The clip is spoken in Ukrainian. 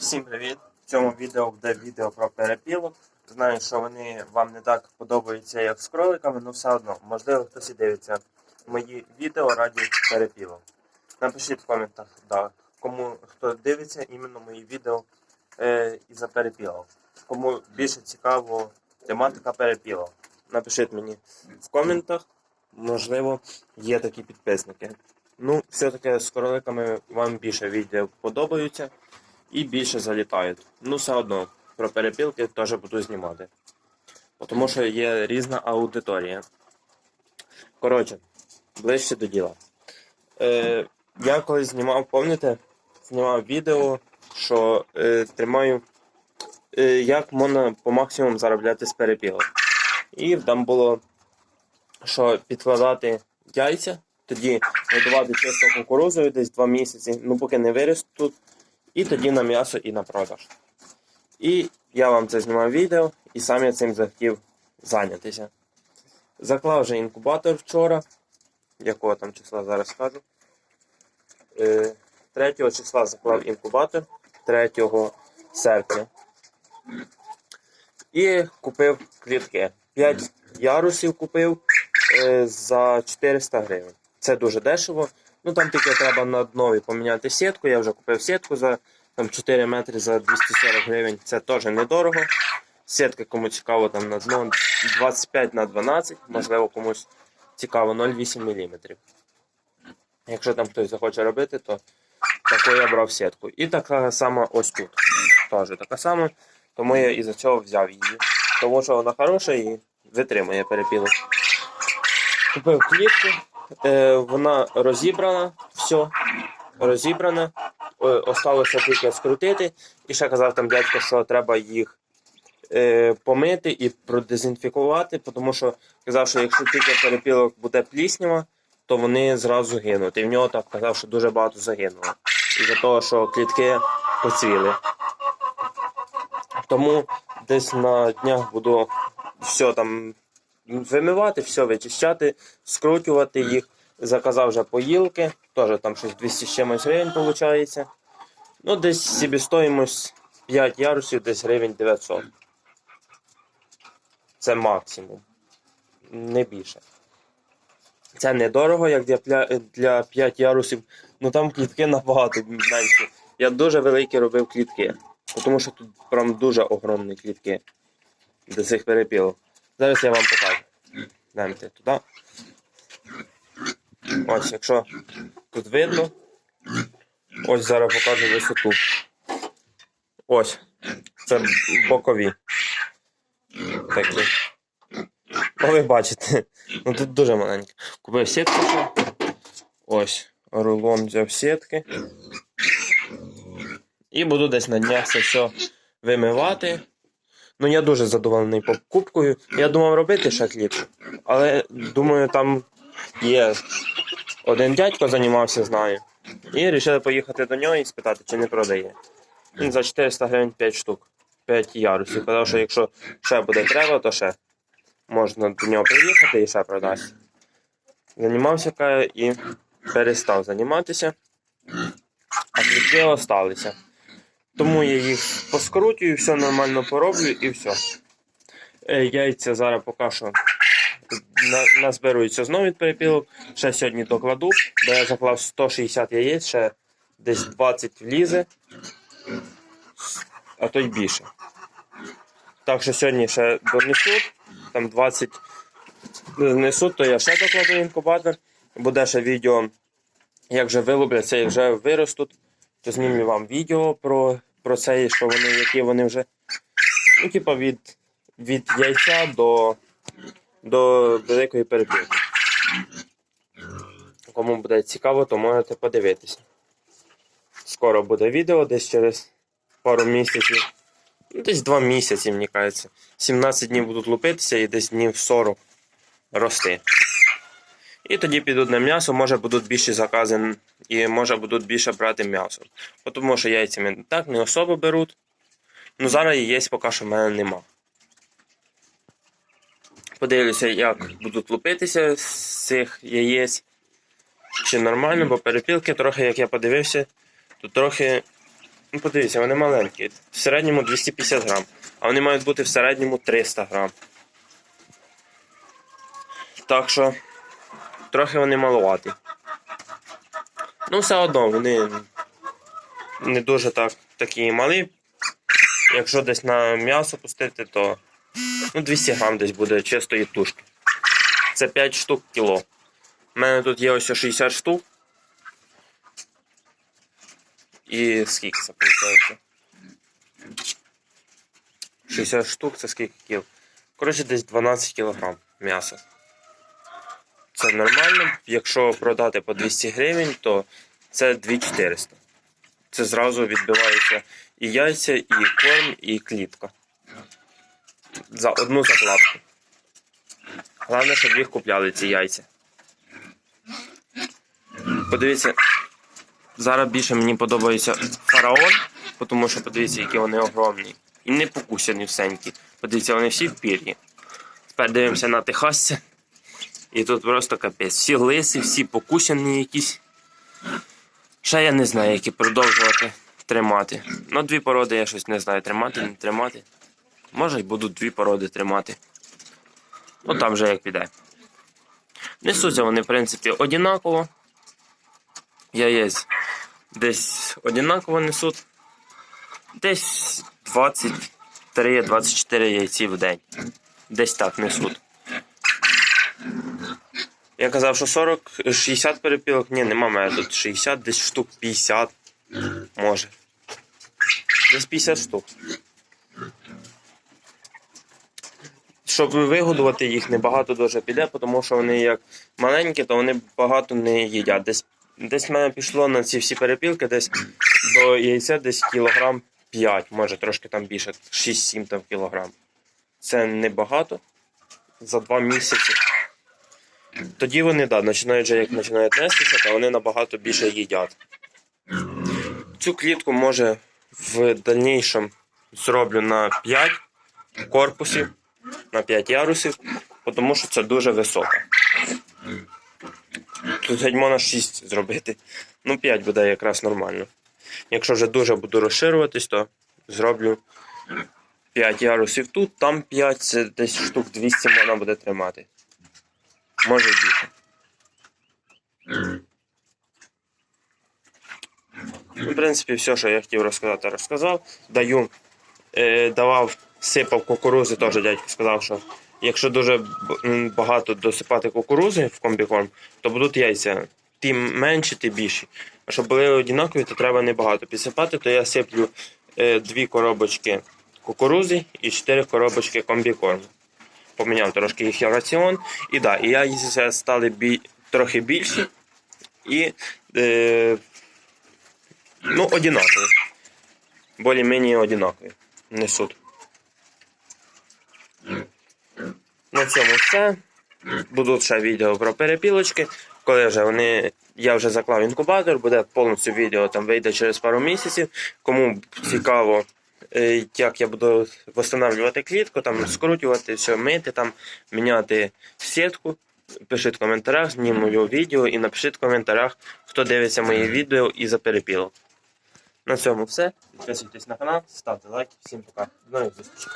Всім привіт! В цьому відео буде відео про перепілок. Знаю, що вони вам не так подобаються, як з кроликами, але все одно, можливо, хтось і дивиться мої відео раді перепілок. Напишіть в коментах, да, кому хто дивиться іменно мої відео е, із-за перепілок. Кому більше цікаво тематика перепілок. Напишіть мені в коментах, можливо, є такі підписники. Ну, все-таки з кроликами вам більше відео подобаються і більше залітають. Ну, все одно про перепілки теж буду знімати. Тому що є різна аудиторія. Коротше, ближче до діла. Е, я колись знімав, пам'ятаєте, знімав відео, що е, тримаю, е, як можна по максимуму заробляти з перепілок. І там було, що підкладати яйця, тоді годувати чисто кукурузою десь 2 місяці, ну поки не виростуть, і тоді на м'ясо і на продаж. І я вам це знімав відео, і сам я цим захотів зайнятися. Заклав вже інкубатор вчора, якого там числа зараз скажу. Е, 3 числа заклав інкубатор 3 серпня. І купив клітки. 5 ярусів купив е, за 400 гривень. Це дуже дешево. Ну там тільки треба на днові поміняти сітку. Я вже купив сітку за там, 4 метри за 240 гривень. Це теж недорого. Сітка, кому цікаво, там на дно 25 на 12, можливо, комусь цікаво 0,8 мм. Якщо там хтось захоче робити, то таку я брав сітку. І така сама ось тут. Теж така сама. Тому я із-за цього взяв її. Тому що вона хороша і витримує перепілок. Купив клітку, е, вона розібрана, все, розібрана. Осталося тільки скрутити. І ще казав там дядько, що треба їх е, помити і продезінфікувати, тому що казав, що якщо тільки перепілок буде пліснява, то вони зразу гинуть. І в нього так казав, що дуже багато загинуло. Із-за того, що клітки поцвіли. Тому десь на днях буду все там вимивати, все вичищати, скручувати їх. Заказав вже поїлки, теж там щось 200 з чимось гривень виходить. Ну, десь собі 5 ярусів, десь гривень 900. Це максимум. Не більше. Це недорого, як для, для 5 ярусів. Ну там клітки набагато менші. Я дуже великі робив клітки. Тому що тут прям дуже огромні клітки до цих перепілок. Зараз я вам покажу. Йдемте туди. Ось, якщо тут видно, ось зараз покажу висоту. Ось. Це бокові. Такі. Ну, ви бачите. Ну тут дуже маленькі. Купив сітку. Ось. Рулон взяв сітки. І буду десь на днях це все вимивати. Ну, я дуже задоволений покупкою. Я думав робити ще кліп, але думаю, там є один дядько займався, знаю. І вирішили поїхати до нього і спитати, чи не продає. Він за 400 гривень 5 штук, 5 ярусів. Казав, що якщо ще буде треба, то ще можна до нього приїхати і ще продасть. Займався і перестав займатися, а клітки залишилися. Тому я їх поскрутую, все нормально пороблю і все. Е, Яйця зараз поки що на- назбируються знову від перепілок. Ще сьогодні докладу, бо я заклав 160 яєць, ще десь 20 влізе, а то й більше. Так що сьогодні ще донесуть, там 20 несуть, то я ще докладу інкубатор. Буде ще відео, як вже вилупляться, як вже виростуть то знімлю вам відео про, про це, що вони, які вони вже. Ну, типа від, від яйця до, до великої перепілки. Кому буде цікаво, то можете подивитися. Скоро буде відео, десь через пару місяців. Ну, десь 2 місяці, мені кажеться. 17 днів будуть лупитися і десь днів 40 рости. І тоді підуть на м'ясо, може будуть більші закази і може будуть більше брати м'ясо. Тому що яйцями так не особо беруть. Ну зараз яєць поки що в мене нема. Подивлюся, як будуть лупитися з цих яєць. Чи нормально, бо перепілки трохи, як я подивився, то трохи Ну, подивіться, вони маленькі. В середньому 250 грам. А вони мають бути в середньому 300 грам. Так що трохи вони маловаті. Ну, все одно, вони не дуже так такі малі. Якщо десь на м'ясо пустити, то ну, 200 грам десь буде чистої тушки. Це 5 штук кіло. У мене тут є ось 60 штук. І скільки це виходить? 60 штук це скільки кіл? Коротше, десь 12 кілограм м'яса. Це нормально. Якщо продати по 200 гривень, то це 2400. Це зразу відбивається і яйця, і корм, і клітка. За одну заплатку. Головне, щоб їх купляли ці яйця. Подивіться, зараз більше мені подобається фараон, тому що подивіться, які вони огромні. І не покусані всенькі. Подивіться, вони всі в пір'ї. Тепер дивимося на техасця. І тут просто капець. Всі лиси, всі покусані якісь. Ще я не знаю, які продовжувати тримати. Ну, дві породи я щось не знаю, тримати, не тримати. Може й будуть дві породи тримати. Ну там вже як піде. Несуться вони, в принципі, однаково. Яєць десь однаково несуть. Десь 23-24 яйці в день. Десь так несуть. Я казав, що 40-60 перепілок. Ні, нема мене тут 60, десь штук 50. Може. Десь 50 штук. Щоб вигодувати їх, небагато дуже піде, тому що вони як маленькі, то вони багато не їдять. Десь, десь в мене пішло на ці всі перепілки, десь до яйця десь кілограм 5, може трошки там більше, 6-7 там кілограм. Це небагато за 2 місяці. Тоді вони, да, починають вже як починають нестися, то вони набагато більше їдять. Цю клітку може в дальнішому зроблю на 5 корпусів, на 5 ярусів, тому що це дуже високо. Тут геть можна 6 зробити. Ну, 5 буде якраз нормально. Якщо вже дуже буду розширюватись, то зроблю 5 ярусів тут, там 5, це десь штук 200 можна буде тримати. Може. Ну, В принципі, все, що я хотів розказати, розказав. Даю, е, давав, сипав кукурузи, теж дядько сказав, що якщо дуже багато досипати кукурузи в комбікорм, то будуть яйця. Тим менші, тим більші. А щоб були однакові, то треба небагато підсипати, то я сиплю е, дві коробочки кукурузи і чотири коробочки комбікорму. Поміняв трошки їх раціон. І да, і яйця стали бі... трохи більші і е, ну, одинакові. Более-менее одинакові несуть. На цьому все. Будуть ще відео про перепілочки. Коли вже вони. Я вже заклав інкубатор, буде повністю відео там вийде через пару місяців. Кому цікаво, як я буду встановлювати клітку, там скрутювати, все, мити, там, міняти сітку. Пишіть в коментарях, зніму його відео і напишіть в коментарях, хто дивиться мої відео і за перепілок. На цьому все. Підписуйтесь на канал, ставте лайки. Всім пока. До нових зустрічей.